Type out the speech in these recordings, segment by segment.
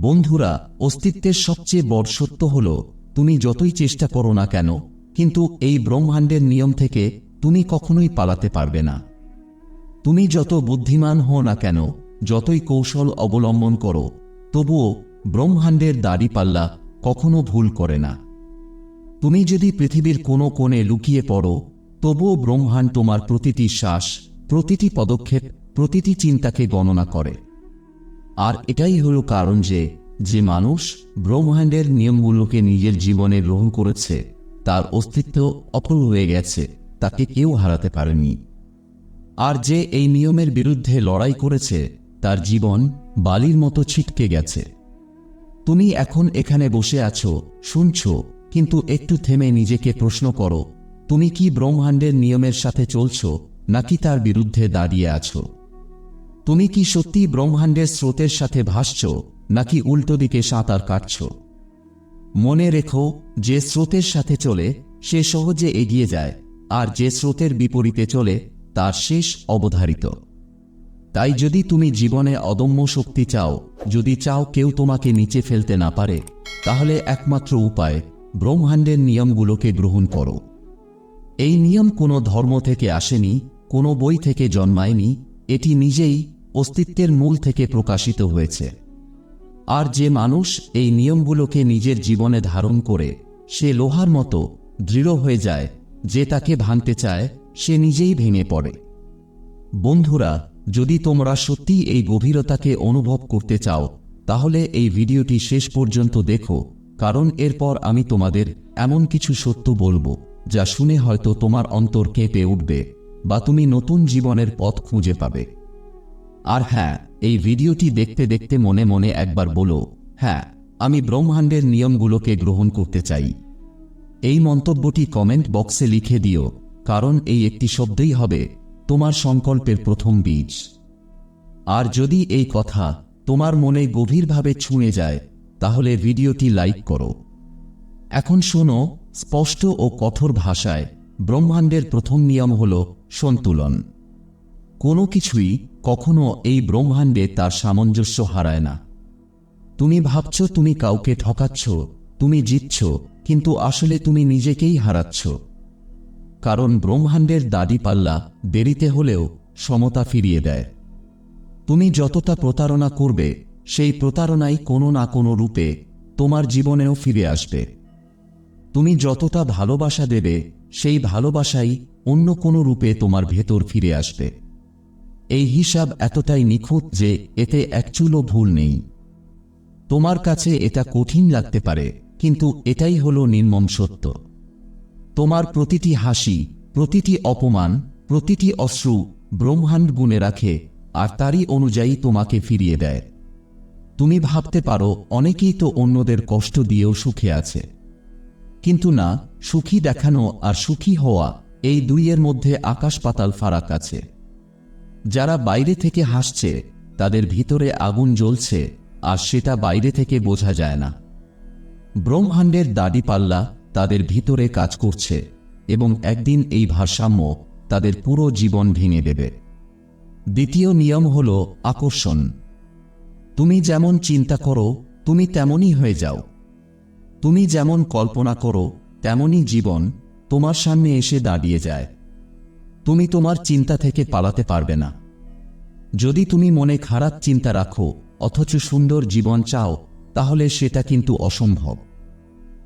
বন্ধুরা, অস্তিত্বের সবচেয়ে বড় সত্য হল, তুমি যতই চেষ্টা করো না কেন, কিন্তু এই ব্রহ্মাণ্ডের নিয়ম থেকে তুমি কখনোই পালাতে পারবে না। তুমি যত বুদ্ধিমান হও না কেন, যতই কৌশল অবলম্বন করো, তবুও ব্রহ্মাণ্ডের দাড়িপাল্লা কখনো ভুল করে না। তুমি যদি পৃথিবীর কোনো কোণে লুকিয়ে পড়ো, তবুও ব্রহ্মাণ্ড তোমার প্রতিটি শ্বাস, প্রতিটি পদক্ষেপ, প্রতিটি চিন্তাকে গণনা করে। আর এটাই হলো কারণ যে যে মানুষ ব্রহ্মাণ্ডের নিয়মগুলোকে নিজের জীবনে গ্রহণ করেছে, তার অস্তিত্ব অপর হয়ে গেছে, তাকে কেউ হারাতে পারেনি। আর যে এই নিয়মের বিরুদ্ধে লড়াই করেছে, তার জীবন বালির মতো ছিটকে গেছে। তুমি এখন এখানে বসে আছো, শুনছ, কিন্তু একটু থেমে নিজেকে প্রশ্ন করো, তুমি কি ব্রহ্মাণ্ডের নিয়মের সাথে চলছ, নাকি তার বিরুদ্ধে দাঁড়িয়ে আছো? তুমি কি সত্যি ব্রহ্মাণ্ডের স্রোতের সাথে ভাসছ, নাকি উল্টো দিকে সাঁতার কাটছ? মনে রেখো, যে স্রোতের সাথে চলে, সে সহজে এগিয়ে যায়, আর যে স্রোতের বিপরীতে চলে, তার শেষ অবধারিত। তাই যদি তুমি জীবনে অদম্য শক্তি চাও, যদি চাও কেউ তোমাকে নিচে ফেলতে না পারে, তাহলে একমাত্র উপায়, ব্রহ্মাণ্ডের নিয়মগুলোকে গ্রহণ করো। এই নিয়ম কোনো ধর্ম থেকে আসেনি, কোনো বই থেকে জন্মায়নি, এটি নিজেই অস্তিত্বের মূল থেকে প্রকাশিত হয়েছে। আর যে মানুষ এই নিয়মগুলোকে নিজের জীবনে ধারণ করে, সে লোহার মতো, দৃঢ় হয়ে যায়, যে তাকে ভাঙতে চায়, সে নিজেই ভেঙে পড়ে। বন্ধুরা, যদি তোমরা সত্যি এই গভীরতাকে অনুভব করতে চাও, তাহলে এই ভিডিওটি শেষ পর্যন্ত দেখো, কারণ এরপর আমি তোমাদের এমন কিছু সত্য বলব, যা শুনে হয়তো তোমার অন্তর কেঁপে উঠবে, বা তুমি নতুন জীবনের পথ খুঁজে পাবে। আর হ্যাঁ এই ভিডিওটি দেখতে দেখতে মনে মনে একবার বলো হ্যাঁ আমি ব্রহ্মাণ্ডের নিয়মগুলোকে গ্রহণ করতে চাই। এই মন্তব্যটি কমেন্ট বক্সে লিখে দিও, কারণ এই একটি শব্দই হবে, তোমার সংকল্পের প্রথম বীজ। আর যদি এই কথা তোমার মনে গভীরভাবে ছুঁয়ে যায়, তাহলে ভিডিওটি লাইক করো। এখন শোনো, স্পষ্ট ও কঠোর ভাষায় ব্রহ্মাণ্ডের প্রথম নিয়ম হল সন্তুলন। কোনো কিছুই কখনো এই ব্রহ্মাণ্ডে তার সামঞ্জস্য হারায় না। তুমি ভাবছ তুমি কাউকে ঠকাচ্ছ, তুমি জিতছ, কিন্তু আসলে তুমি নিজেকেই হারাচ্ছ। কারণ ব্রহ্মাণ্ডের দাড়িপাল্লা দেরিতে হলেও সমতা ফিরিয়ে দেয়। তুমি যতটা প্রতারণা করবে, সেই প্রতারণাই কোনো না কোনো রূপে তোমার জীবনেও ফিরে আসবে। তুমি যতটা ভালোবাসা দেবে, সেই ভালোবাসাই অন্য কোনো রূপে তোমার ভেতর ফিরে আসবে। এই হিসাব এতটাই নিখুঁত যে এতে একচুলও ভুল নেই। তোমার কাছে এটা কঠিন লাগতে পারে, কিন্তু এটাই হলো নির্মম সত্য। তোমার প্রতিটি হাসি, প্রতিটি অপমান, প্রতিটি অশ্রু ব্রহ্মাণ্ড গুণে রাখে, আর তারই অনুযায়ী তোমাকে ফিরিয়ে দেয়। তুমি ভাবতে পারো, অনেকেই তো অন্যদের কষ্ট দিয়েও সুখে আছে। কিন্তু না, সুখী দেখানো আর সুখী হওয়া এই দুইয়ের মধ্যে আকাশ পাতাল ফারাক আছে। যারা বাইরে থেকে হাসছে, তাদের ভিতরে আগুন জ্বলছে, আর সেটা বাইরে থেকে বোঝা যায় না। ব্রহ্মাণ্ডের দাড়িপাল্লা তাদের ভিতরে কাজ করছে, এবং একদিন এই ভারসাম্য তাদের পুরো জীবন ভেঙে দেবে। দ্বিতীয় নিয়ম হল আকর্ষণ। তুমি যেমন চিন্তা করো, তুমি তেমনই হয়ে যাও। তুমি যেমন কল্পনা করো, তেমনই জীবন তোমার সামনে এসে দাঁড়িয়ে যায়। তুমি তোমার চিন্তা থেকে পালাতে পারবে না। যদি তুমি মনে খারাপ চিন্তা রাখো, অথচ সুন্দর জীবন চাও, তাহলে সেটা কিন্তু অসম্ভব।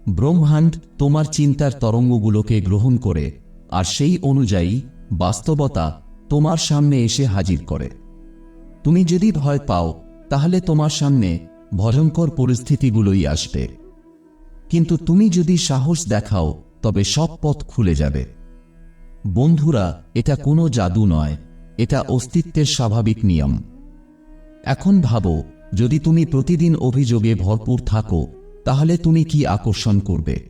ব্রহ্মাণ্ড তোমার চিন্তার তরঙ্গগুলোকে গ্রহণ করে, আর সেই অনুযায়ী বাস্তবতা তোমার সামনে এসে হাজির করে। তুমি যদি ভয় পাও, তাহলে তোমার সামনে ভয়ঙ্কর পরিস্থিতিগুলোই আসবে। কিন্তু তুমি যদি সাহস দেখাও, তবে সব পথ খুলে যাবে। বন্ধুরা, এটা কোনো জাদু নয়, এটা অস্তিত্বের স্বাভাবিক নিয়ম। এখন ভাবো, যদি তুমি প্রতিদিন অভিযোগে ভরপুর থাকো, তাহলে তুমি কি আকর্ষণ করবে?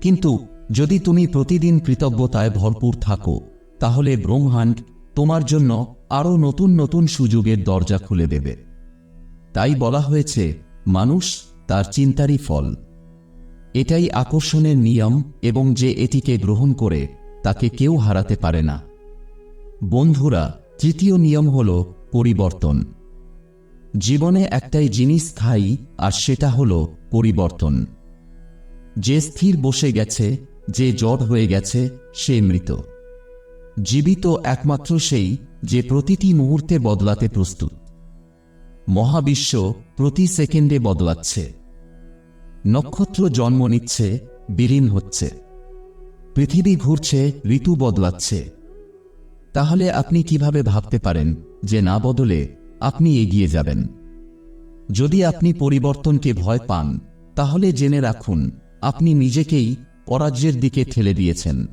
কিন্তু যদি তুমি প্রতিদিন কৃতজ্ঞতায় ভরপুর থাকো, তাহলে ব্রহ্মাণ্ড তোমার জন্য আরও নতুন নতুন সুযোগের দরজা খুলে দেবে। তাই বলা হয়েছে, মানুষ তার চিন্তারই ফল। এটাই আকর্ষণের নিয়ম এবং যে এটিকে গ্রহণ করে তাকে কেউ হারাতে পারে না। বন্ধুরা, তৃতীয় নিয়ম হল পরিবর্তন। জীবনে একটাই জিনিস স্থায়ী আর সেটা হল পরিবর্তন। যে স্থির বসে গেছে, যে জট হয়ে গেছে, সে মৃত। জীবিত একমাত্র সেই, যে প্রতিটি মুহূর্তে বদলাতে প্রস্তুত। মহাবিশ্ব প্রতি সেকেন্ডে বদলাচ্ছে। নক্ষত্র জন্ম নিচ্ছে, বিলীন হচ্ছে। পৃথিবী ঘুরছে, ঋতু বদলাচ্ছে। তাহলে আপনি কীভাবে ভাবতে পারেন যে না বদলে আপনি এগিয়ে যাবেন? যদি আপনি পরিবর্তনকে ভয় পান, তাহলে জেনে রাখুন, আপনি নিজেকেই পরাজয়ের দিকে ঠেলে দিয়েছেন।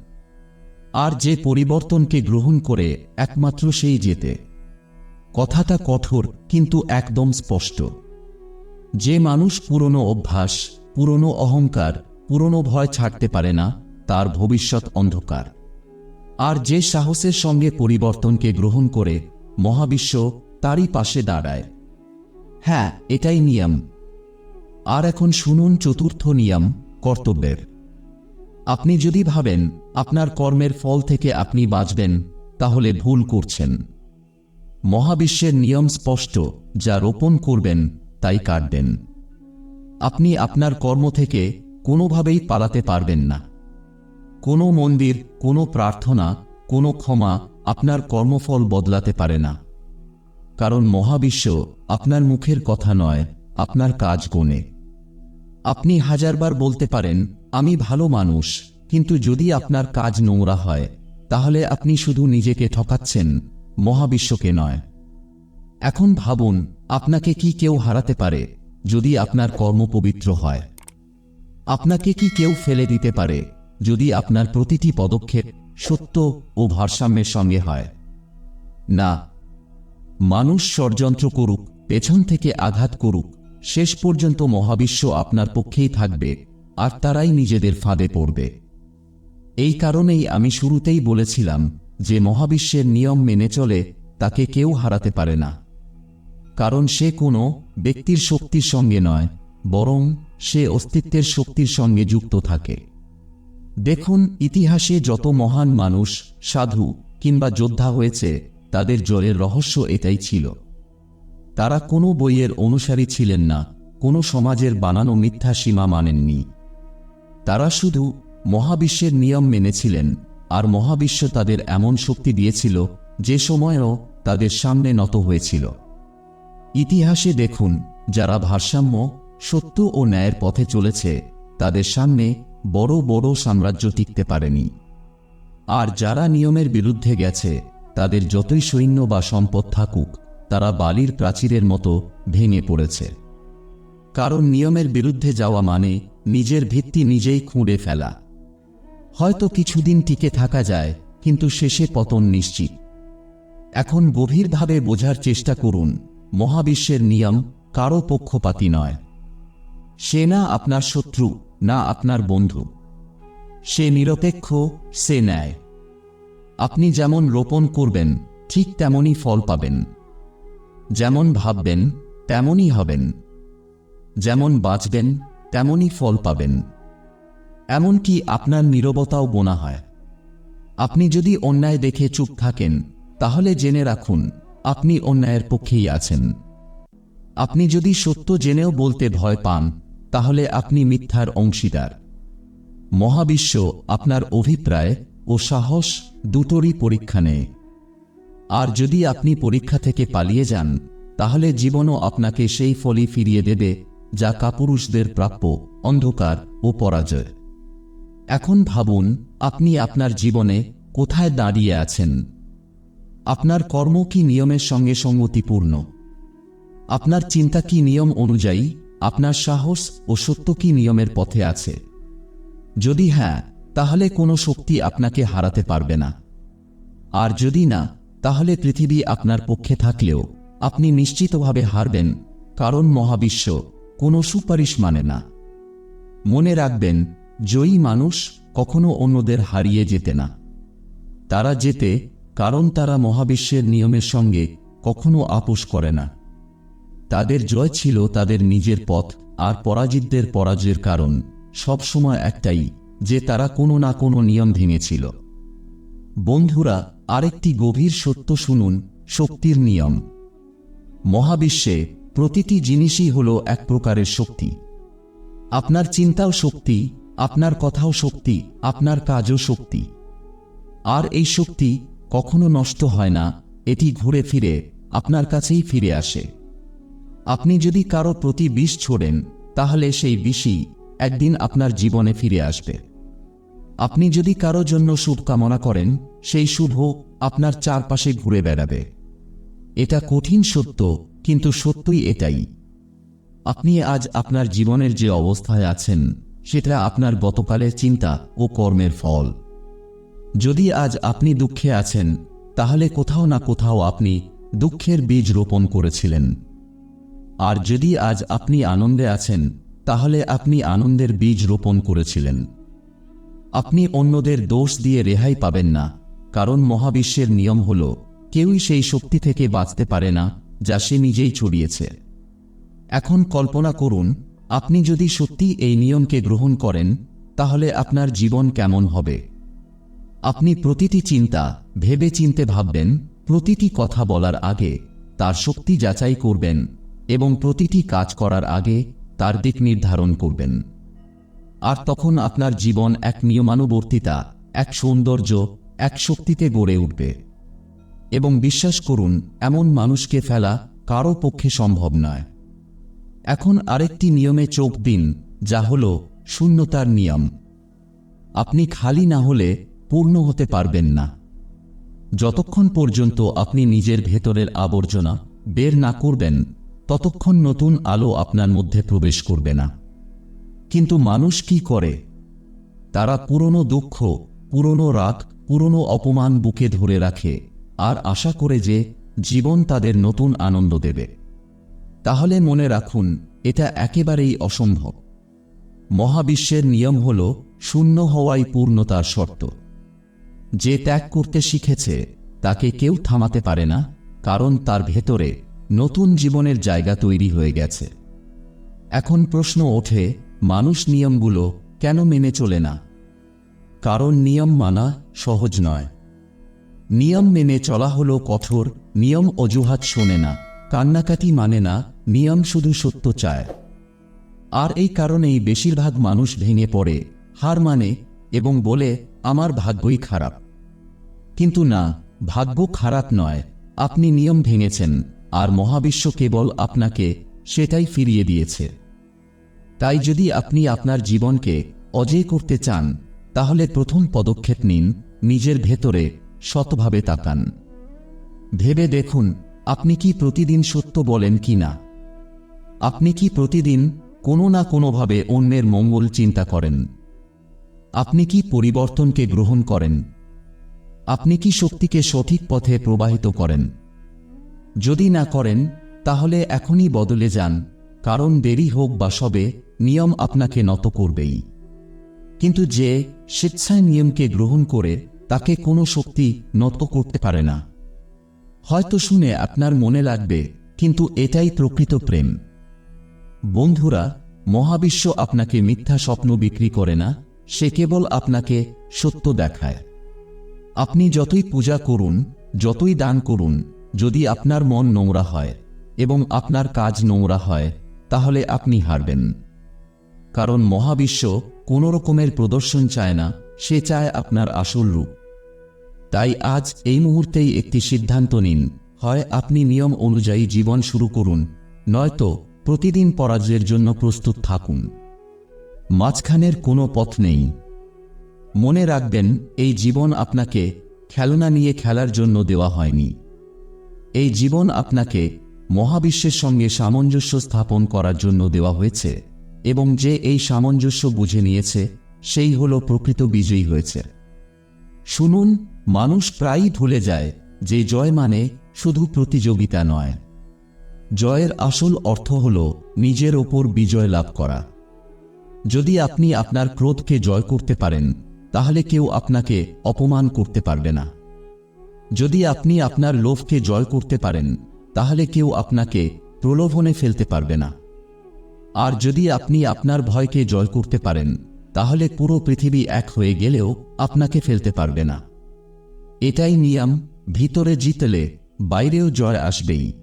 আর যে পরিবর্তনকে গ্রহণ করে একমাত্র সেই যেতে কথাটা কঠোর, কিন্তু একদম স্পষ্ট। যে মানুষ পুরনো অভ্যাস, পুরনো অহংকার, পুরনো ভয় ছাড়তে পারে না তার ভবিষ্যৎ অন্ধকার। আর যে সাহসের সঙ্গে পরিবর্তনকে গ্রহণ করে মহাবিশ্ব তারই পাশে দাঁড়ায়। হ্যাঁ এটাই নিয়ম। আর এখন শুনুন চতুর্থ নিয়ম, কর্তব্যের। আপনি যদি ভাবেন আপনার কর্মের ফল থেকে আপনি বাঁচবেন, তাহলে ভুল করছেন। মহাবিশ্বের নিয়ম স্পষ্ট, যা রোপণ করবেন, তাই কাটবেন। আপনি আপনার কর্ম থেকে কোনোভাবেই পালাতে পারবেন না। কোনো মন্দির, কোনো প্রার্থনা, কোনো ক্ষমা আপনার কর্মফল বদলাতে পারে না। কারণ মহাবিশ্ব আপনার মুখের কথা নয়, আপনার কাজ গোনে আপনি হাজারবার বলতে পারেন, আমি ভালো মানুষ, কিন্তু যদি আপনার কাজ নোংরা হয়, তাহলে আপনি শুধু নিজেকে ঠকাচ্ছেন, মহাবিশ্বকে নয়। এখন ভাবুন, আপনাকে কি কেউ হারাতে পারে, যদি আপনার কর্ম পবিত্র হয়? আপনাকে কি কেউ ফেলে দিতে পারে? যদি আপনার প্রতিটি পদক্ষেপ সত্য ও ভারসাম্যের সঙ্গে হয়, না, মানুষ ষড়যন্ত্র করুক, পেছন থেকে আঘাত করুক, শেষ পর্যন্ত মহাবিশ্ব আপনার পক্ষেই থাকবে, আর তারাই নিজেদের ফাঁদে পড়বে। এই কারণেই আমি শুরুতেই বলেছিলাম যে মহাবিশ্বের নিয়ম মেনে চলে তাকে কেউ হারাতে পারে না। কারণ সে কোনো ব্যক্তির শক্তির সঙ্গে নয়, বরং সে অস্তিত্বের শক্তির সঙ্গে যুক্ত থাকে। দেখুন, ইতিহাসে যত মহান মানুষ, সাধু কিংবা যোদ্ধা হয়েছে, তাদের জয়ের রহস্য এটাই ছিল। তারা কোনো বইয়ের অনুসারী ছিলেন না, কোনো সমাজের বানানো মিথ্যা সীমা মানেননি। তারা শুধু মহাবিশ্বের নিয়ম মেনেছিলেন, আর মহাবিশ্ব তাদের এমন শক্তি দিয়েছিল, যে সময়েও তাদের সামনে নত হয়েছিল। ইতিহাসে দেখুন, যারা ভারসাম্য, সত্য ও ন্যায়ের পথে চলেছে, তাদের সামনে বড় বড় সাম্রাজ্য টিকতে পারেনি। আর যারা নিয়মের বিরুদ্ধে গেছে, তাদের যতই সৈন্য বা সম্পদ থাকুক, তারা বালির প্রাচীরের মতো ভেঙে পড়েছে। কারণ নিয়মের বিরুদ্ধে যাওয়া মানে নিজের ভিত্তি নিজেই খুঁড়ে ফেলা। হয়তো কিছুদিন টিকে থাকা যায়, কিন্তু শেষে পতন নিশ্চিত। এখন গভীরভাবে বোঝার চেষ্টা করুন, মহাবিশ্বের নিয়ম কারও পক্ষপাতী নয়। সে না আপনার শত্রু না আপনার বন্ধু। সে নিরপেক্ষ, সে ন্যায়। আপনি যেমন রোপণ করবেন, ঠিক তেমনই ফল পাবেন। যেমন ভাববেন, তেমনই হবেন। যেমন বাঁচবেন, তেমনই ফল পাবেন। এমনকি আপনার নীরবতাও বোনা হয়। আপনি যদি অন্যায় দেখে চুপ থাকেন, তাহলে জেনে রাখুন, আপনি অন্যায়ের পক্ষেই আছেন। আপনি যদি সত্য জেনেও বলতে ভয় পান তাহলে আপনি মিথ্যার অংশীদার। মহাবিশ্ব আপনার অভিপ্রায় ও সাহস দুটোরই পরীক্ষা নেয়। আর যদি আপনি পরীক্ষা থেকে পালিয়ে যান, তাহলে জীবনও আপনাকে সেই ফলই ফিরিয়ে দেবে, যা কাপুরুষদের প্রাপ্য, অন্ধকার ও পরাজয়। এখন ভাবুন, আপনি আপনার জীবনে কোথায় দাঁড়িয়ে আছেন? আপনার কর্ম কি নিয়মের সঙ্গে সঙ্গতিপূর্ণ? আপনার চিন্তা কি নিয়ম অনুযায়ী আপনার সাহস ও সত্য কি নিয়মের পথে আছে? যদি হ্যাঁ তাহলে কোনো শক্তি আপনাকে হারাতে পারবে না। আর যদি না, তাহলে পৃথিবী আপনার পক্ষে থাকলেও আপনি নিশ্চিতভাবে হারবেন, কারণ মহাবিশ্ব কোনো সুপারিশ মানে না। মনে রাখবেন, জয়ী মানুষ কখনো অন্যদের হারিয়ে যেতে না। তারা যেতে, কারণ তারা মহাবিশ্বের নিয়মের সঙ্গে কখনো আপোষ করে না। তাদের জয় ছিল তাদের নিজের পথ আর পরাজিতদের পরাজয়ের কারণ সবসময় একটাই, যে তারা কোনো না কোনো নিয়ম ভেঙেছিল। বন্ধুরা, আরেকটি গভীর সত্য শুনুন, শক্তির নিয়ম। মহাবিশ্বে প্রতিটি জিনিসই হল এক প্রকারের শক্তি। আপনার চিন্তাও শক্তি, আপনার কথাও শক্তি, আপনার কাজও শক্তি। আর এই শক্তি কখনো নষ্ট হয় না, এটি ঘুরে ফিরে, আপনার কাছেই ফিরে আসে। আপনি যদি কারও প্রতি বিষ ছোড়েন, তাহলে সেই বিষই একদিন আপনার জীবনে ফিরে আসবে। আপনি যদি কারও জন্য শুভ কামনা করেন, সেই শুভ আপনার চারপাশে ঘুরে বেড়াবে। এটা কঠিন সত্য, কিন্তু সত্যই এটাই। আপনি আজ আপনার জীবনের যে অবস্থায় আছেন, সেটা আপনার গতকালের চিন্তা ও কর্মের ফল। যদি আজ আপনি দুঃখে আছেন, তাহলে কোথাও না কোথাও আপনি দুঃখের বীজ রোপণ করেছিলেন। আর যদি আজ আপনি আনন্দে আছেন, তাহলে আপনি আনন্দের বীজ রোপণ করেছিলেন। আপনি অন্যদের দোষ দিয়ে রেহাই পাবেন না, কারণ মহাবিশ্বের নিয়ম হল, কেউই সেই শক্তি থেকে বাঁচতে পারে না, যা সে নিজেই ছড়িয়েছে। এখন কল্পনা করুন, আপনি যদি সত্যি এই নিয়মকে গ্রহণ করেন, তাহলে আপনার জীবন কেমন হবে? আপনি প্রতিটি চিন্তা, ভেবে চিনতে ভাববেন, প্রতিটি কথা বলার আগে, তার শক্তি যাচাই করবেন। এবং প্রতিটি কাজ করার আগে তার দিক নির্ধারণ করবেন। আর তখন আপনার জীবন এক নিয়মানুবর্তিতা, এক সৌন্দর্য, এক শক্তিতে গড়ে উঠবে। এবং বিশ্বাস করুন, এমন মানুষকে ফেলা কারও পক্ষে সম্ভব নয়। এখন আরেকটি নিয়মে চোখ দিন, যা হল শূন্যতার নিয়ম। আপনি খালি না হলে পূর্ণ হতে পারবেন না। যতক্ষণ পর্যন্ত আপনি নিজের ভেতরের আবর্জনা বের না করবেন ততক্ষণ নতুন আলো আপনার মধ্যে প্রবেশ করবে না। কিন্তু মানুষ কি করে? তারা পুরনো দুঃখ, পুরনো রাগ, পুরনো অপমান বুকে ধরে রাখে আর আশা করে যে জীবন তাদের নতুন আনন্দ দেবে। তাহলে মনে রাখুন, এটা একেবারেই অসম্ভব। মহাবিশ্বের নিয়ম হল শূন্য হওয়াই পূর্ণতার শর্ত। যে ত্যাগ করতে শিখেছে, তাকে কেউ থামাতে পারে না, কারণ তার ভেতরে নতুন জীবনের জায়গা তৈরি হয়ে গেছে। এখন প্রশ্ন ওঠে, মানুষ নিয়মগুলো কেন মেনে চলে না? কারণ নিয়ম মানা সহজ নয়। নিয়ম মেনে চলা হলো কঠোর, নিয়ম অজুহাত শোনে না, কান্নাকাটি মানে না, নিয়ম শুধু সত্য চায়। আর এই কারণেই বেশিরভাগ মানুষ ভেঙে পড়ে, হার মানে এবং বলে, আমার ভাগ্যই খারাপ। কিন্তু না, ভাগ্য খারাপ নয়, আপনি নিয়ম ভেঙেছেন। আর মহাবিশ্ব কেবল আপনাকে সেটাই ফিরিয়ে দিয়েছে। তাই যদি আপনি আপনার জীবনকে অজয় করতে চান, তাহলে প্রথম পদক্ষেপ নিন, নিজের ভেতরে শতভাবে তাকান। ভেবে দেখুন, আপনি কি প্রতিদিন সত্য বলেন কি না? আপনি কি প্রতিদিন কোনো না কোনোভাবে অন্যের মঙ্গল চিন্তা করেন? আপনি কি পরিবর্তনকে গ্রহণ করেন? আপনি কি শক্তিকে সঠিক পথে প্রবাহিত করেন? যদি না করেন, তাহলে এখনই বদলে যান, কারণ দেরি হোক বা সবে, নিয়ম আপনাকে নত করবেই। কিন্তু যে স্বেচ্ছায় নিয়মকে গ্রহণ করে, তাকে কোনো শক্তি নত করতে পারে না। হয়তো শুনে আপনার মনে লাগবে, কিন্তু এটাই প্রকৃত প্রেম। বন্ধুরা, মহাবিশ্ব আপনাকে মিথ্যা স্বপ্ন বিক্রি করে না, সে কেবল আপনাকে সত্য দেখায়। আপনি যতই পূজা করুন, যতই দান করুন যদি আপনার মন নোংরা হয় এবং আপনার কাজ নোংরা হয়, তাহলে আপনি হারবেন। কারণ মহাবিশ্ব কোনো রকমের প্রদর্শন চায় না, সে চায় আপনার আসল রূপ। তাই আজ এই মুহূর্তেই একটি সিদ্ধান্ত নিন, হয় আপনি নিয়ম অনুযায়ী জীবন শুরু করুন, নয়তো প্রতিদিন পরাজয়ের জন্য প্রস্তুত থাকুন। মাঝখানের কোনো পথ নেই। মনে রাখবেন, এই জীবন আপনাকে খেলনা নিয়ে খেলার জন্য দেওয়া হয়নি। এই জীবন আপনাকে মহাবিশ্বের সঙ্গে সামঞ্জস্য স্থাপন করার জন্য দেওয়া হয়েছে এবং যে এই সামঞ্জস্য বুঝে নিয়েছে, সেই হল প্রকৃত বিজয়ী হয়েছে। শুনুন, মানুষ প্রায়ই ভুলে যায় যে জয় মানে শুধু প্রতিযোগিতা নয়। জয়ের আসল অর্থ হল নিজের ওপর বিজয় লাভ করা। যদি আপনি আপনার ক্রোধকে জয় করতে পারেন, তাহলে কেউ আপনাকে অপমান করতে পারবে না। যদি আপনি আপনার লোভকে জয় করতে পারেন, তাহলে কেউ আপনাকে প্রলোভনে ফেলতে পারবে না। আর যদি আপনি আপনার ভয়কে জয় করতে পারেন, তাহলে পুরো পৃথিবী এক হয়ে গেলেও আপনাকে ফেলতে পারবে না। এটাই নিয়ম, ভিতরে জিতলে বাইরেও জয় আসবেই।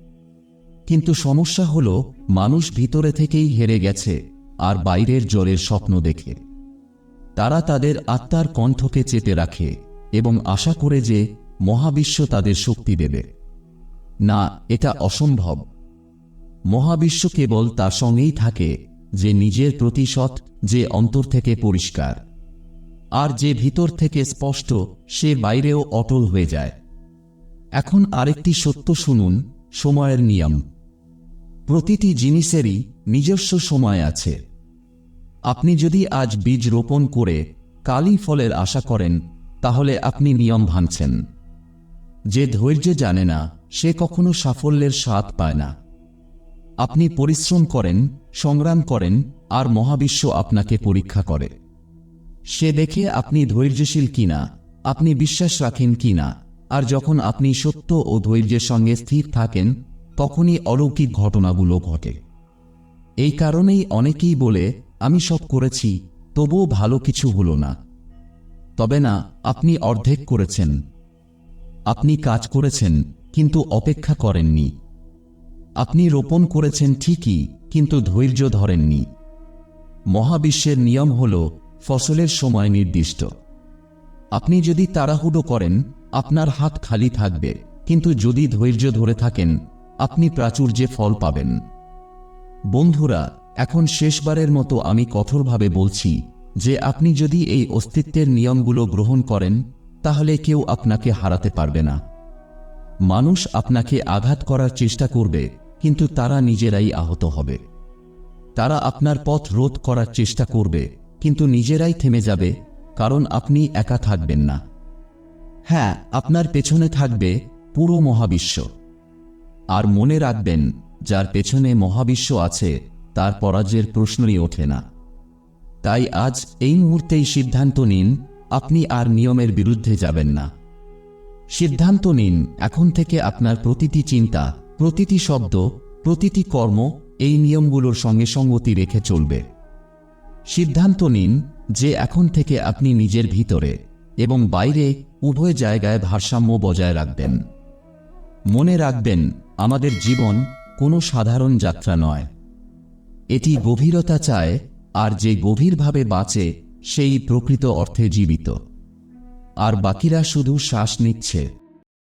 কিন্তু সমস্যা হল, মানুষ ভিতরে থেকেই হেরে গেছে, আর বাইরের জোরের স্বপ্ন দেখে। তারা তাদের আত্মার কণ্ঠকে চেপে রাখে, এবং আশা করে যে মহাবিশ্ব তাদের শক্তি দেবে। না, এটা অসম্ভব। মহাবিশ্ব কেবল তার সঙ্গেই থাকে, যে নিজের প্রতিশত যে অন্তর থেকে পরিষ্কার। আর যে ভিতর থেকে স্পষ্ট, সে বাইরেও অটল হয়ে যায়। এখন আরেকটি সত্য শুনুন, সময়ের নিয়ম। প্রতিটি জিনিসেরই নিজস্ব সময় আছে। আপনি যদি আজ বীজ রোপণ করে কালি ফলের আশা করেন, তাহলে আপনি নিয়ম ভাঙছেন। যে ধৈর্য জানে না, সে কখনো সাফল্যের স্বাদ পায় না। আপনি পরিশ্রম করেন, সংগ্রাম করেন, আর মহাবিশ্ব আপনাকে পরীক্ষা করে। সে দেখে আপনি ধৈর্যশীল কিনা, আপনি বিশ্বাস রাখেন কিনা, আর যখন আপনি সত্য ও ধৈর্যের সঙ্গে স্থির থাকেন, তখনই অলৌকিক ঘটনাগুলো ঘটে। এই কারণেই অনেকেই বলে, আমি সব করেছি, তবুও ভালো কিছু হলো না। তবে না, আপনি অর্ধেক করেছেন। আপনি কাজ করেছেন, কিন্তু অপেক্ষা করেননি। আপনি রোপণ করেছেন ঠিকই, কিন্তু ধৈর্য ধরেননি। মহাবিশ্বের নিয়ম হল, ফসলের সময় নির্দিষ্ট। আপনি যদি তাড়াহুড়ো করেন, আপনার হাত খালি থাকবে, কিন্তু যদি ধৈর্য ধরে থাকেন, আপনি প্রাচুর্যে ফল পাবেন। বন্ধুরা, এখন শেষবারের মতো আমি কঠোরভাবে বলছি যে আপনি যদি এই অস্তিত্বের নিয়মগুলো গ্রহণ করেন তাহলে কেউ আপনাকে হারাতে পারবে না। মানুষ আপনাকে আঘাত করার চেষ্টা করবে, কিন্তু তারা নিজেরাই আহত হবে। তারা আপনার পথ রোধ করার চেষ্টা করবে, কিন্তু নিজেরাই থেমে যাবে, কারণ আপনি একা থাকবেন না। হ্যাঁ আপনার পেছনে থাকবে পুরো মহাবিশ্ব। আর মনে রাখবেন, যার পেছনে মহাবিশ্ব আছে, তার পরাজয়ের প্রশ্নই ওঠে না। তাই আজ এই মুহূর্তেই সিদ্ধান্ত নিন আপনি আর নিয়মের বিরুদ্ধে যাবেন না। সিদ্ধান্ত নিন, এখন থেকে আপনার প্রতিটি চিন্তা, প্রতিটি শব্দ, প্রতিটি কর্ম এই নিয়মগুলোর সঙ্গে সঙ্গতি রেখে চলবে। সিদ্ধান্ত নিন যে এখন থেকে আপনি নিজের ভিতরে এবং বাইরে উভয় জায়গায় ভারসাম্য বজায় রাখবেন। মনে রাখবেন, আমাদের জীবন কোনো সাধারণ যাত্রা নয়। এটি গভীরতা চায়, আর যে গভীরভাবে বাঁচে সেই প্রকৃত অর্থে জীবিত। আর বাকিরা শুধু শ্বাস নিচ্ছে।